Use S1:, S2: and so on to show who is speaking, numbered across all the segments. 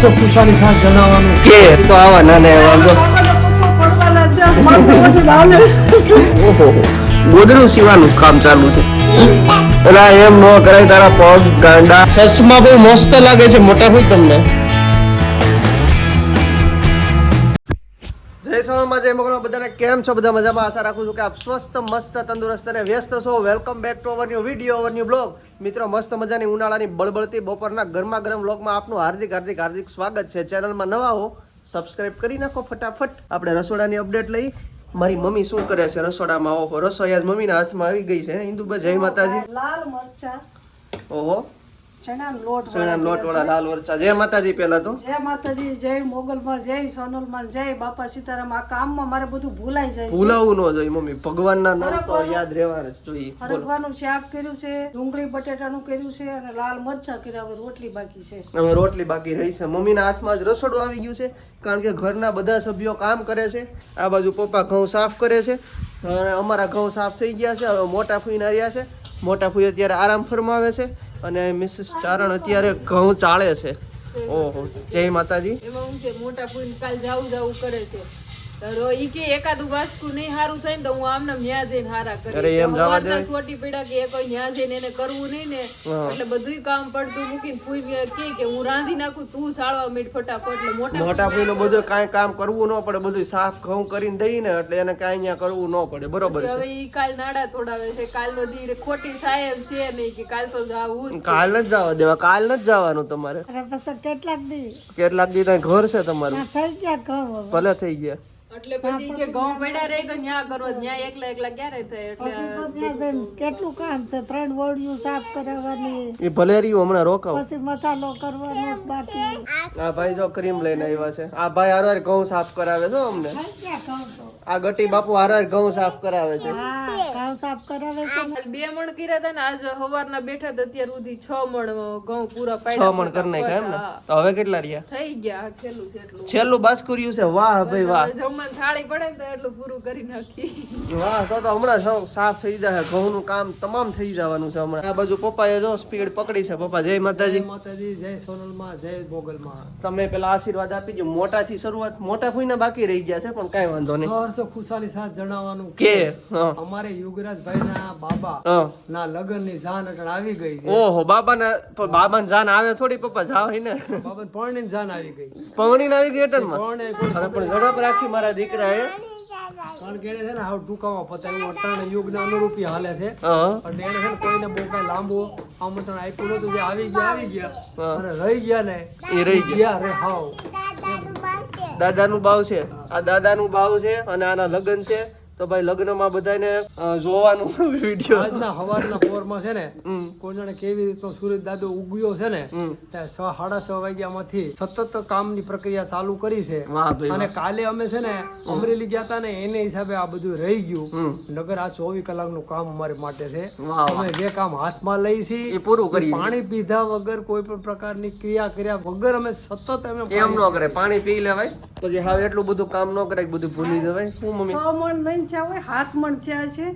S1: હર્ષ ખુશાલી સાથ જણાવવાનું?
S2: કે? તો આવા જો ઓહો ગોદડું સીવાનું કામ ચાલુ છે. પેલા એમ નો કરાય તારા પગ ગાંડા. ચશ્મા બહુ મસ્ત લાગે છે મોટા ભાઈ તમને. જય જે જય મોગલમાં બધાને કેમ છો? બધા મજામાં? આશા રાખું છું કે આપ સ્વસ્થ મસ્ત તંદુરસ્ત અને વ્યસ્ત છો. Welcome back to our new video our new blog મિત્રો મસ્ત મજાની ઉનાળાની બળબળતી બપોરના ગરમા ગરમ બ્લોગમાં આપનું હાર્દિક હાર્દિક હાર્દિક સ્વાગત છે. ચેનલમાં નવા હો સબસ્ક્રાઇબ કરી નાખો ફટાફટ. આપણે રસોડાની અપડેટ લઈ. મારી મમ્મી શું કરે છે રસોડામાં? ઓહો રસોઈ આજ મમ્મીના હાથમાં આવી ગઈ છે. ઇન્દુબા જય માતાજી.
S3: લાલ મરચા.
S2: ઓહો.
S3: ચણા લોટ
S2: વાળા લાલ વરચા જય માતાજી પહેલા તો.
S3: જય માતાજી જય મોગલમાં જય સોનલમાં જય બાપા સીતારામ. આ કામમાં મારે બધું ભૂલાઈ જાય
S2: ભૂલાવું ન જોઈએ મમ્મી. ભગવાનના નામ તો યાદ રહેવાના જોઈએ. બોલો.
S3: શાક કર્યું છે ડુંગળી બટેટાનું કર્યું છે અને લાલ મરચા કર્યા હવે રોટલી બાકી છે.
S2: હવે રોટલી બાકી રહી છે. મમ્મીના હાથમાં જ રસોડું આવી ગયું છે કારણ કે ઘરના બધા સભ્યો કામ કરે છે. આ બાજુ પપ્પા ઘઉં સાફ કરે છે. અને અમારા ઘઉં સાફ થઈ ગયા છે હવે મોટા ફૂઈના રહ્યા છે. મોટા ફૂઈ અત્યારે આરામ ફરમાવે છે. અને મિસિસ ચારણ અત્યારે ઘઉં ચાળે છે. ઓહો. જય માતાજી.
S4: એમાં હું છે મોટા કાલ જાવું જાવું કરે છે. તો ઈ કે એકાદું વાસ્કું નહીં હારું થાય ને તો હું આમને ન્યા જઈને હારા કરી
S2: અરે એમ જવા દે.
S4: સોટી પીડા કે એ ન્યા જઈને એને કરવું નહીં ને એટલે બધુંય કામ પડતું મૂકીને ફૂઈ કે કે હું રાંધી નાખું તું સાળવા મીઠ ફટાફટ એટલે મોટા
S2: મોટા ફૂઈનું બધું કાંઈ કામ કરવું ન પડે બધું સાફ ઘઉં કરીને દઈ ને એટલે એને કાંઈ અહીંયા કરવું ન પડે. બરોબર
S4: હવે
S2: છે
S4: ઈ કાલ નાડા તોડાવે છે કાલનો દી ખોટી થાય એમ છે નહીં કે કાલ તો જાવું
S2: કાલ જ જવા દેવા કાલ જ જવાનું તમારે.
S3: કેટલાક દી.
S2: કેટલાક દી ઘર છે તમારું. ભલે થઈ ગયા.
S4: એટલે પછી કે ઘઉં પડ્યા રહે તો ન્યા કરો ન્યા એકલા એકલા ક્યારે થાય? એટલે
S3: હજી તો ત્યાં જઈને કેટલું કામ છે? ત્રણ વળિયું સાફ કરાવવાની.
S2: એ ભલે હમણાં રોકાવ.
S3: પછી મસાલો કરવાનો બાકી.
S2: આ ભાઈ જો ક્રીમ લઈને આવ્યા છે. આ ભાઈ હારવાર ઘઉં સાફ કરાવે છે અમને.
S3: થઈ ગયા ઘઉં તો?
S2: આ ગટી બાપુ હારવાર ઘઉં સાફ કરાવે છે.
S3: ઘઉં સાફ કરાવે છે
S4: બે મણ કર્યા હતા ને આજ સવારના બેઠા હતા અત્યાર સુધી છ મણ ઘઉં પૂરા
S2: છ
S4: પાડ્યા
S2: મણ કરી નાખ્યા એમ ને? તો હવે કેટલા રહ્યા?
S4: થઈ ગયા છેલ્લું છે એટલું
S2: છેલ્લું બાસ્કુર્યું છે. વાહ ભાઈ વાહ.
S4: જમવાની થાળી પડે ને તો એટલું પૂરું કરી નાખી.
S2: વાહ તો તો હમણાં સૌ સાફ થઈ જશે ઘઉંનું કામ તમામ થઈ જવાનું છે હમણાં. આ બાજુ પપ્પાએ જો સ્પીડ પકડી છે. પપ્પા જય માતાજી.
S1: માતાજી જય સોનલમાં જય મોગલમાં
S2: તમે પેલા આશીર્વાદ આપી દો મોટાથી શરૂઆત મોટા ફૂઈને બાકી રહી ગયા છે પણ કાંઈ વાંધો નહીં.
S1: હર્ષ ખુશાલી સાથ જણાવવાનું
S2: કે હા.
S1: અમારે યુગરાજભાઈ ના બાબા ના લગ્નની જાન અટણ આવી ગઈ છે.
S2: ઓહો બાબાના પણ બાબા જાન આવે થોડી પપ્પા જાવ ને.
S1: બાબા પરણી જાન આવી ગઈ.
S2: પરણી આવી ગઈ એટલે પણ ઝડપ રાખી મારા દીકરાએ
S1: કારણ કે એને છે ને હાવ ટૂંકામાં પતાવ્યું અટાણે યુગ અનુરૂપી હાલે છે. એટલે એને છે ને કોઈને બહુ કઈ લાંબુ આમંત્રણ આપ્યું નતું જે આવી ગયા આવી ગયા. અને રહી ગયા ને
S2: એ રહી ગયા.
S1: ગયા રે હાવ.
S2: દાદાનું બાવ છે. આ દાદાનું બાવ છે અને આના લગ્ન છે. તો ભાઈ લગ્નમાં બધાને જોવાનું વીડિયો
S1: આજના હવારના પોરમાં છે ને જાણે કેવી રીતનો સુરજ દાદો ઉગ્યો છે ને સાડા છ વાગ્યામાંથી સતત કામની પ્રક્રિયા ચાલુ કરી છે. અને કાલે અમે છે ને અમરેલી ગયા હતા ને એને હિસાબે આ બધું રહી ગયું. નગર આ ચોવીસ કલાકનું કામ અમારે માટે છે. અમે જે કામ હાથમાં લઈ છીએ
S2: એ પૂરું કરી
S1: પાણી પીધા વગર કોઈ પણ પ્રકારની ક્રિયા કર્યા વગર અમે સતત અમે
S2: એમ ન કરે પાણી પી લેવાય. પછી હવે એટલું બધું કામ ન કરે બધું ભૂલી જવાય. શું મમ્મી?
S3: છ મણ નહીં થયા હોય સાત મણ થયા છે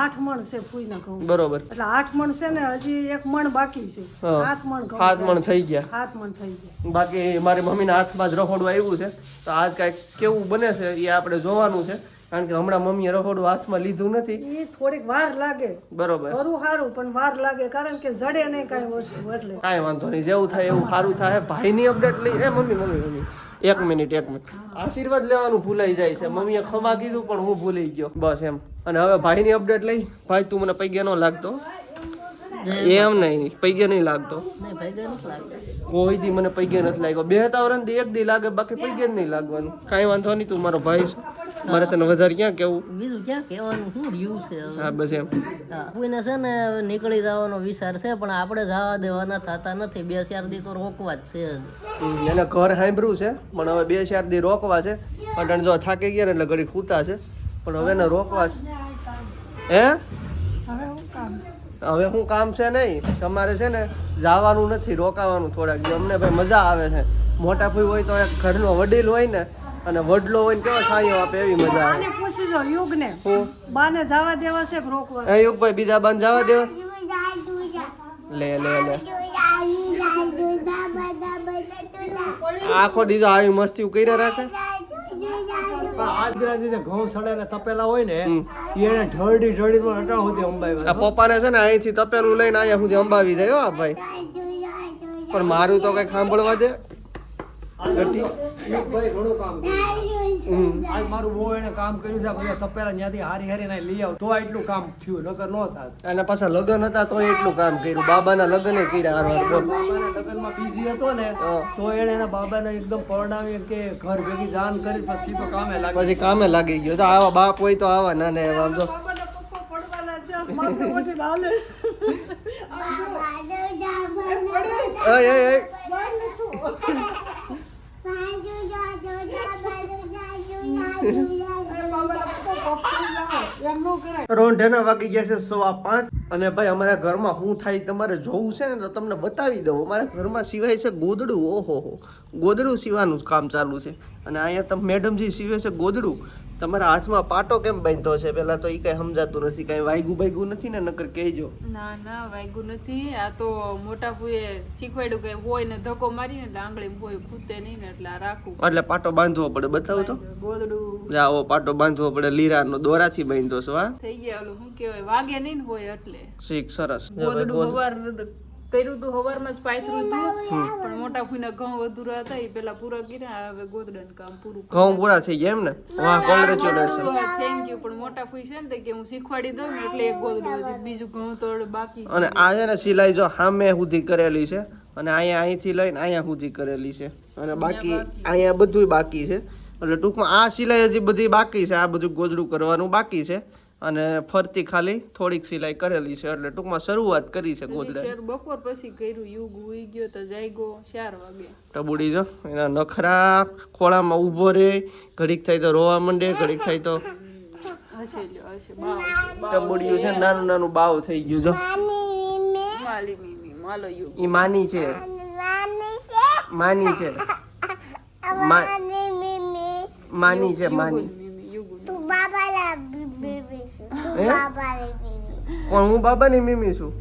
S3: આઠ મણ છે ફૂઈના ઘઉં.
S2: બરોબર.
S3: એટલે આઠ મણ છે ને હજી એક મણ બાકી છે. સાત મણ ઘઉં
S2: હાથ મણ થઈ ગયા.
S3: સાત મણ થઈ ગયા.
S2: બાકી મારી મમ્મીના હાથમાં જ રખોડવા આવ્યું છે. તો આજ કાંઈક કેવું બને છે એ આપણે જોવાનું છે. કારણ કે હમણાં મમ્મીએ રખોડું હાથમાં લીધું નથી.
S3: એ થોડીક વાર લાગે.
S2: બરોબર.
S3: ખરું સારું પણ વાર લાગે કારણ કે જડે નહીં કાંઈ વસ્તુ એટલે.
S2: કાંઈ વાંધો નહીં જેવું થાય એવું સારું થાય. ભાઈની અપડેટ લઈ. એ મમ્મી મમ્મી મમ્મી. એક મિનિટ એક મિનિટ. આશીર્વાદ લેવાનું ભૂલાઈ જાય છે. મમ્મીએ ખમા કીધું પણ હું ભૂલી ગયો. બસ એમ. અને હવે ભાઈની અપડેટ લઈ. ભાઈ તું મને પૈગે ન લાગતો. એમ નહીં પૈગે નહીં લાગતો. કોઈ દી મને પૈગે નથી લાગ્યો. બે તાવરણ દી એક દી લાગે બાકી પૈગે જ નહીં લાગવાનું. કાંઈ વાંધો નહીં તું મારો ભાઈ છે. મારે તને વધારે ક્યાં કેવું?
S5: બીજું ક્યાં કહેવાનું? શું રહ્યું છે
S2: હા બસ એમ.
S5: હા. કોઈને છે ને નીકળી જવાનો વિચાર છે પણ આપણે જવા દેવાના થતા નથી. બે ચાર દી તો રોકવા જ છે
S2: એને ઘર સાંભળ્યું છે પણ હવે બે ચાર દી રોકવા છે. પણ જો થાકી ગયા ને એટલે ઘડી ખૂતા છે. પણ હવે એને રોકવા છે. હે?
S3: હવે હું કામ?
S2: શું કામ છે નહીં. તમારે છે ને જવાનું નથી રોકાવાનું થોડાક. અમને ભાઈ મજા આવે છે. મોટા ભાઈ હોય તો એક ઘરનો વડીલ હોય ને અને વડલો હોય ને કેવો છાંયો આપે એવી મજા આવે.
S3: પૂછી જો યુગ
S2: ને
S3: બાને જવા દેવા છે કે રોકવા?
S2: એ યુગભાઈ બીજા બાન જવા દેવા? લે લે લે. આખો દીધો આવી મસ્તી કર્યા રાખે? પપ્પાને છે ને અહીંથી તપેલું લઈને અહીંયા સુધી અંબાવી જાય આ ભાઈ. પણ મારું તો કઈ સાંભળવા દે ગટી.
S1: ભાઈ ઘણું કામ કર્યું
S2: હમ.
S1: આજ મારું બહુ એને કામ કર્યું છે બધા તપેલા ત્યાંથી હારી હારી ને લઈ આવ. તો એટલું કામ થયું નકર નો થાત.
S2: અને પાછા લગ્ન હતા તો એટલું કામ કર્યું. બાબાના લગ્ન કર્યા હાર વાર.
S1: બાબાના લગ્નમાં બીજી હતો ને તો એને એના બાબાને એકદમ પરણાવી કે ઘર ભેગી જાન કરી પછી તો કામે લાગી
S2: પછી કામે લાગી ગયો. તો આવા બાપ હોય તો આવા ના ને આમ તો
S3: બાબાના પપ્પા પડવાના છે માથે મોટી લાલે
S2: ઓય ઓય ઓય
S3: એમ નો કરાય
S2: રોંઢેના વાગી ગયા છે સવા પાંચ. અને ભાઈ અમારા ઘરમાં શું થાય તમારે જોવું છે ને તો તમને બતાવી દઉં. અમારા ઘરમાં સિવાય છે ગોદડું. ઓહો હો. ગોદડું સીવાનું કામ ચાલુ છે. અને અહીંયા તમે મેડમજી સીવે છે ગોદડું. તમારા હાથમાં પાટો કેમ બાંધતો છે? પેલા તો એ કઈ સમજાતું નથી. કઈ વાયગું ભાઈગું નથી ને નકર કહેજો.
S4: ના ના વાયગું નથી. આ તો મોટા ફૂએ શીખવાડ્યું કે હોય ને ધક્કો મારીને એટલે આંગળી હોય ખૂતે નહીં ને એટલે આ રાખું
S2: એટલે પાટો બાંધવો પડે બતાવું તો.
S4: ગોદડું.
S2: જાઓ પાટો બાંધવો પડે લીરાનો દોરાથી બાંધતો છો હા?
S4: થઈ ગયા ઓલું શું કહેવાય વાગે નહીં ને હોય એટલે.
S2: શીખ સરસ.
S4: ગોદડું હવાર કર્યું હતું હવારમાં જ પાથર્યું હતું પણ મોટા ફૂઈના ઘઉં વધુ હતા એ પેલા પૂરા કર્યા હવે ગોદડાનું કામ પૂરું
S2: ઘઉં પૂરા થઈ ગયા એમ ને? વાહ કોંગ્રેચ્યુલેશન
S4: થેન્ક યુ પણ મોટા ફૂઈ છે ને તે કે હું શીખવાડી દઉં ને એટલે એક ગોદડું હજી બીજું ઘઉં તો બાકી
S2: અને આ છે ને સિલાઈ જો સામે સુધી કરેલી છે અને અહીંયા અહીંથી લઈને અહીંયા સુધી કરેલી છે. અને બાકી અહીંયા બધું બાકી છે. એટલે ટૂંકમાં આ સિલાઈ હજી બધી બાકી છે આ બધું ગોદડું કરવાનું બાકી છે. અને ફરતી ખાલી થોડીક સિલાઈ કરેલી છે એટલે ટૂંકમાં શરૂઆત કરી છે ગોદડા.
S4: બપોર પછી કર્યું યુગ ઉઈ ગયો તો જાગ્યો ચાર વાગે.
S2: ટબુડી જો એના નખરા ખોળામાં ઊભો રહે ઘડીક થાય તો રોવા માંડે ઘડીક થાય તો
S4: હશે લ્યો હશે. બાવ છે
S2: ટબુડિયું છે નાનું નાનું બાવ થઈ ગયું જો.
S4: માલી મીમી માલો યુગ.
S2: ઈ માની છે. માની છે. માની છે માની? કોણ હું બાબાની મીમી છું?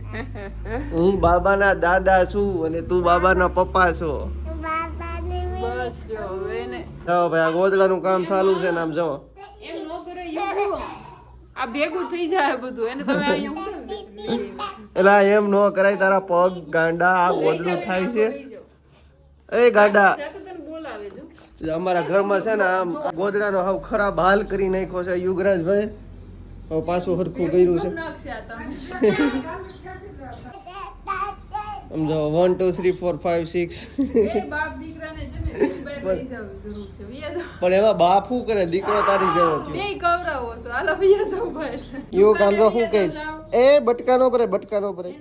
S2: હું બાબાના દાદા છું અને તું બાબાના પપ્પા છો.
S4: બસ જો હવે એને
S2: જો ભાઈ આ ગોદડાનું કામ ચાલુ છે ને આમ જો
S4: એમ નો કરે આ ભેગું થઈ જાય બધું એને તમે અહીંયા હું કેમ બેસી દીધી?
S2: એલા એમ નો કરાય તારા પગ ગાંડા આ ગોદડું થાય છે. એ ગાંડા.
S4: ત્યાં તો તને બોલાવે જો.
S2: અમારા ઘરમાં છે ને આમ ગોદડાનો હાવ ખરાબ હાલ કરી નાખ્યો છે યુગરાજભાઈ. હવે પાછું હરખું કર્યું છે. સમજો one two three four five six. પણ એમાં બાપ શું કરે? દીકરો તારી જેવો થયો. એવું કામ તો શું કહે? એ બટકાનો પરે બટકાનો
S4: જાઓ.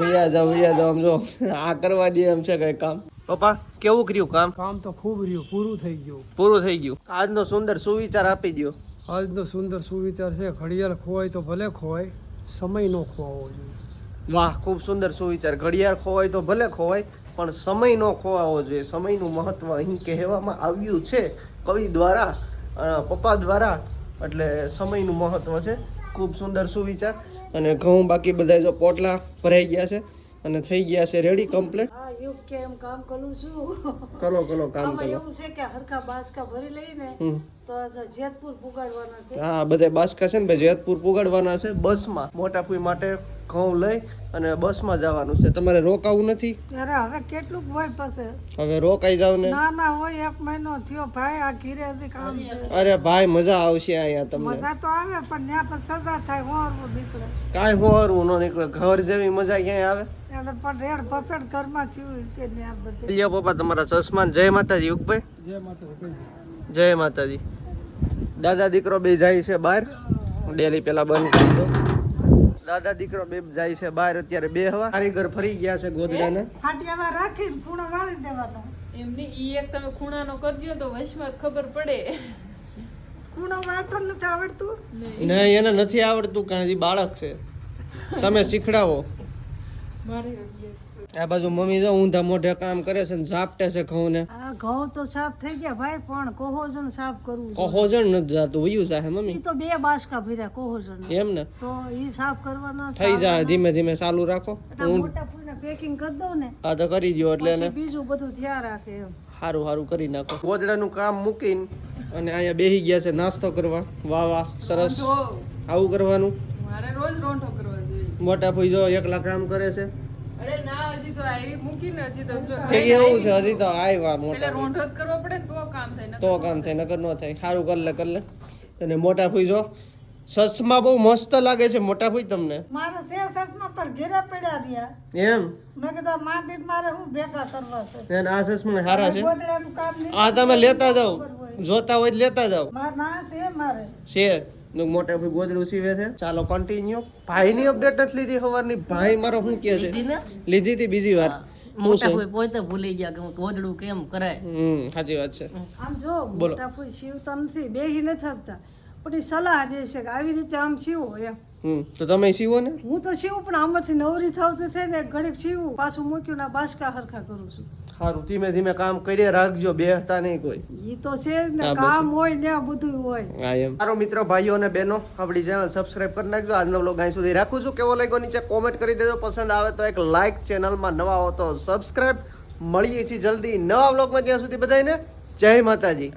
S4: વૈયા
S2: જાવ વૈયા જાવ આમ જો આ કરવા દે એમ છે કઈ કામ. પપ્પા કેવું કર્યું કામ?
S1: કામ તો ખૂબ રહ્યું પૂરું થઈ ગયું.
S2: પૂરું થઈ ગયું. આજનો સુંદર સુવિચાર આપી દો
S1: આજનો સુંદર સુવિચાર છે ઘડિયાળ ખોવાય તો ભલે ખોવાય સમય નો ખોવાવો જોઈએ.
S2: વાહ ખૂબ સુંદર સુવિચાર. ઘડિયાળ ખોવાય તો ભલે ખોવાય પણ સમય નો ખોવાવો જોઈએ. સમયનું મહત્વ અહીં કહેવામાં આવ્યું છે કવિ દ્વારા પપ્પા દ્વારા. એટલે સમયનું મહત્વ છે. ખૂબ સુંદર સુવિચાર. અને ઘઉં બાકી બધા જો પોટલા ભરાઈ ગયા છે અને થઈ ગયા છે રેડી કમ્પ્લીટ
S3: હા કે એમ કામ કરું છું.
S2: કરો કરો કામ કરો.
S3: એવું છે કે હરખા બાસકા ભરી લઈને તો જેતપુર પુગાડવાના છે.
S2: હા બધા બાસકા છે ને ભાઈ જેતપુર પુગાડવાના છે બસમાં મોટા પુઈ માટે ઘઉં લઈ અને બસમાં જવાનું છે. તમારે રોકાવું નથી?
S3: અરે હવે કેટલું હોય પછી
S2: હવે રોકાઈ જાવ ને?
S3: ના ના હોય એક મહિનો થયો ભાઈ આ ઘીરે કામ છે.
S2: અરે ભાઈ મજા આવશે અહીંયા તમને.
S3: મજા તો આવે પણ ત્યાં પછી સજા થાય હોરવું નીકળે.
S2: કાંઈ હોરવું ન નીકળે. ઘર જેવી મજા ક્યાંય આવે?
S3: પણ રેડ બફેટ ઘરમાં થયું છે ને આ બધું.
S2: લ્યો પપ્પા તમારા ચશ્મા જય માતાજી યુગભાઈ.
S1: જે માટે
S2: જય માતાજી. દાદા દીકરો બે જાય છે બહાર. ડેલી પેલા બંધ કરી દો દાદા દીકરો બે જાય છે બહાર અત્યારે બે હવા. કારીગર ફરી ગયા છે ગોદડાના
S3: ફાટિયામાં રાખીને પૂણો વાળી દેવાનો.
S4: એમને ઈ એક તમે ખૂણાનો કરજો તો વચમાં ખબર પડે.
S3: ખૂણો વાળતો નથી આવડતું?
S2: નહીં. એને નથી આવડતું કારણ કે બાળક છે. તમે શીખડાવો. આ બાજુ મમ્મી જો ઊંધા મોઢે કામ કરે છે ને ઝાપટે છે ઘઉં ને
S3: આ ઘઉં તો સાફ થઈ ગયા ભાઈ પણ કોહોજન સાફ કરવું
S2: કોહોજન નથી જાતું વયું જાહે મમ્મી.
S3: તો બે બાસકા ભર્યા કોહોજન
S2: એમ ને?
S3: તો ઈ સાફ કરવાના
S2: થઈ જાય ધીમે ધીમે ચાલુ રાખો.
S3: મોટા ફૂલને પેકિંગ કરી દઉં ને
S2: આ તો કરી દો એટલે
S3: ને. બીજું બધું થયા રાખે એમ.
S2: સારું સારું કરી નાખો. ગોદડાનું કામ મૂકીને અને અહીંયા બેસી ગયા છે નાસ્તો કરવા. વાહ વાહ સરસ. આવું કરવાનું?
S4: મારે રોજ રોંઢો કરવા. જોઈએ
S2: મોટા ભાઈ જો એકલા કામ કરે છે.
S4: અરે ના હજી તો આવી મૂકીને હજી તો
S2: ઠીક એવું છે હજી તો આવ્યા મોટા.
S4: રોંઢો કરવો પડે તો કામ થાય નકર
S2: તો કામ થાય. નકર ન થાય. સારું કર લે કર લે. અને મોટા ભાઈ જો સચમાં બહુ મસ્ત લાગે છે મોટા ભાઈ તમને.
S3: મારે સે સસમાં પણ ઘેરા પડ્યા રહ્યા.
S2: એમ?
S3: મેં કીધું માંદી મારે હું ભેગા કરવા છે?
S2: અને આ સસમા સારા છે.
S3: ગોદડાનું કામ નહીં
S2: આ તમે લેતા જાઓ. જોતા હોય લેતા જાઓ.
S3: મારે ના છે મારે.
S2: છે મોટા ભાઈ ગોદડું સીવે છે. ચાલો કન્ટિન્યુ ભાઈની અપડેટ નથી લીધી સવારની ભાઈ મારો શું કે છે?
S5: લીધી
S2: હતી બીજી વાર.
S5: મોટા ભાઈ પોતે ભૂલી ગયા કે ગોદડું કેમ કરાય.
S2: હમ સાચી વાત છે.
S3: આમ જો. મોટા ફૂઈ શિવતા નથી બેહી નથી થકતા પણ એ સલાહ દે છે કે આવી રીતે આમ શીવો એમ.
S2: હમ તો તમે સીવો ને?
S3: હું તો શીવું પણ આમાંથી નવરી થતું થઈ ને ઘડીક શીવું પાછું મૂક્યું ના બાસકા હરખા કરું છું.
S2: સારું ધીમે ધીમે કામ કરી રાખજો બેસતા નહીં કોઈ.
S3: ઈ તો છે ને કામ હોય ને બધું હોય.
S2: હા એમ. સારો મિત્રો ભાઈઓ અને બહેનો આપણી ચેનલ સબસ્ક્રાઇબ કરી નાખજો. આજનો બ્લોગ અહીં સુધી રાખું છું. કેવો લાગ્યો નીચે કોમેન્ટ કરી દેજો. પસંદ આવે તો એક લાઇક ચેનલમાં નવા હો તો સબસ્ક્રાઇબ મળીએ છીએ જલ્દી નવા બ્લોગમાં ત્યાં સુધી બધાને જય માતાજી.